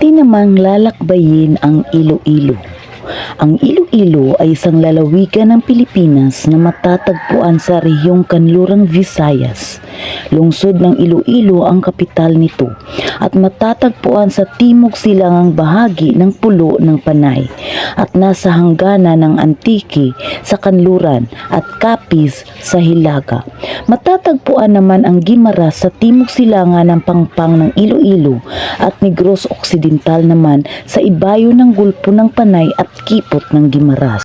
atin namang lalakbayin ang Iloilo. Ang Iloilo ay isang lalawigan ng Pilipinas na matatagpuan sa rehiyong Kanlurang Visayas. Lungsod ng Iloilo ang kapital nito at matatagpuan sa timog silangang bahagi ng pulo ng Panay at nasa hanggana ng Antiki sa Kanluran at Capiz sa Hilaga. Matatagpuan naman ang Gimaras sa timog silangan ng Pangpang ng Iloilo at Negros Occidental naman sa ibayo ng gulpo ng Panay at kipot ng Gimaras.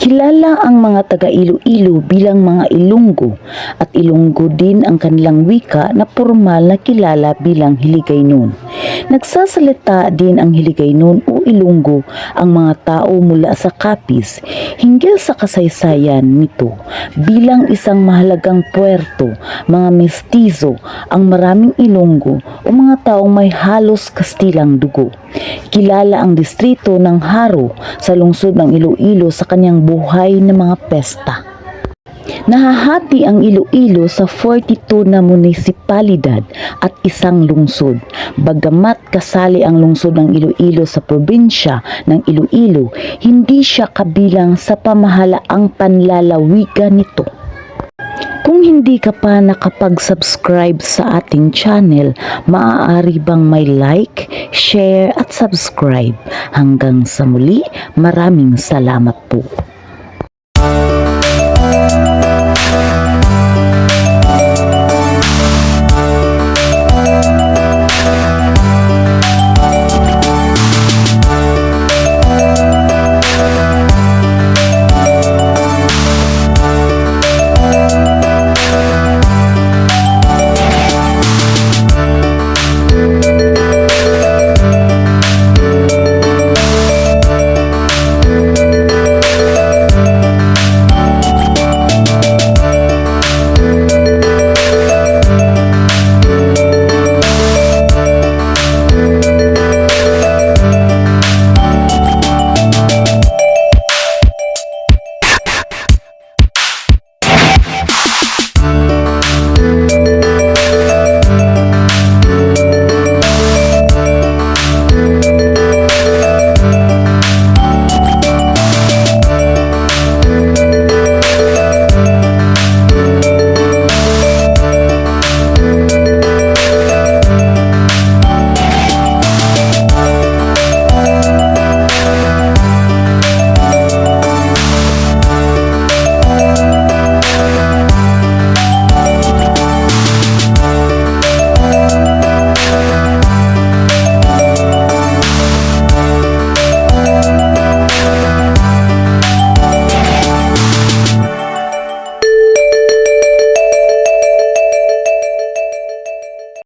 Kilala ang mga taga Iloilo bilang mga Ilonggo at Ilonggo din ang kanilang wika na formal na kilala bilang Hiligaynon. Nagsasalita din ang Hiligaynon o Ilonggo ang mga tao mula sa Capiz hinggil sa kasaysayan nito bilang isang mahalagang puerto, mga mestizo, ang maraming Ilonggo o mga taong may halos kastilang dugo. Kilala ang distrito ng Haro sa lungsod ng Iloilo sa kanyang buhay na mga pesta. Nahahati ang Iloilo sa 42 na munisipalidad at isang lungsod. Bagamat kasali ang lungsod ng Iloilo sa probinsya ng Iloilo, hindi siya kabilang sa pamahalaang panlalawigan nito. Kung hindi ka pa nakapag-subscribe sa ating channel, maaari bang may like, share at subscribe. Hanggang sa muli, maraming salamat po.